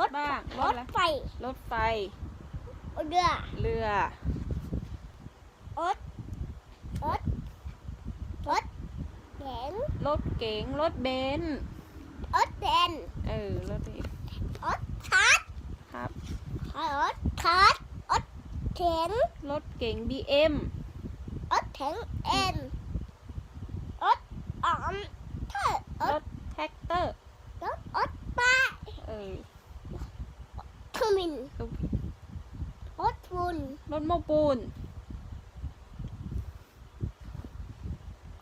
รถบ้างรรถถอะไรไฟรถไฟ เรือเรือ รถรถรถเก๋งรถเก๋ง รถเบนซ์รถเบนซ์เออ รถเบนซ์รถทัสครับ รถทัสรถเก๋งรถเก๋ง BM รถเก๋งเอ็นรถออมเธอรรถถแท็กเตอร์รถรถป้า เออ เครื่องบินเครื่องบินรถฟูนรถโม้ปูน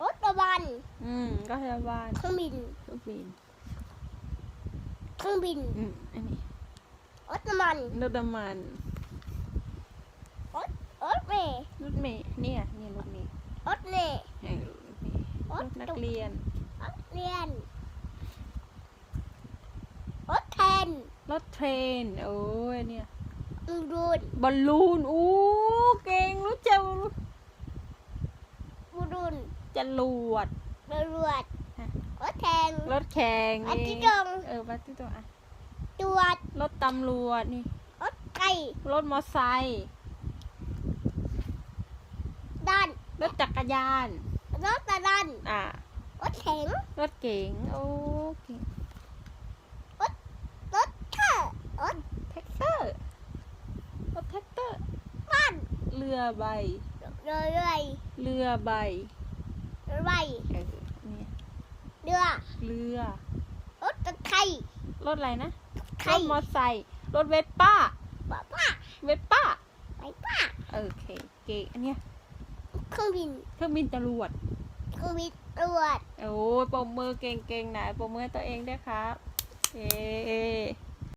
รถระบันอืมก็พยาบาลเครื่องบินเครื่องบินเครื่องบินอืมอันนี้รถน้ำมันรถน้ำมันรถเมล์รถเมล์เนี่ยเนี่ยรถเมล์รถเมล์เออรถเมล์รถนักเรียนรถเรียนรถแทน รถเทรน โอ้ยเนี่ยอูรูนบอลลูนอู้เก่งรู้จักอูรูนจรวดตำรวจฮะรถแทงรถแข่งอันที่เองตรงเออวัดที่ตัวอะตรวจรถตำรวจนี่รถไก่รถมอไซค์ดันรถจักรยาน รถตะดันอะรถเข็งรถเก๋งโอ้เก่ง รถเธอรถ แท็กเตอร์ รถแท็กเตอร์ บ้าน เรือใบ เรือเรือเรือใบเรือใบเออเนี่ยเรือเรือ รถตะไคร่รถอะไรนะไครร่ถมอไซค์รถเวสป้า ป้าป้าเวสป้า ไปป้าโอเค เก๋อันเนี้ยเครื่องบินเครื่องบินจรวด เครื่องบินตรวจ โอ้ยปรบมือเก่งๆหน่อยปรบมือให้ตัวเองด้วยครับเย้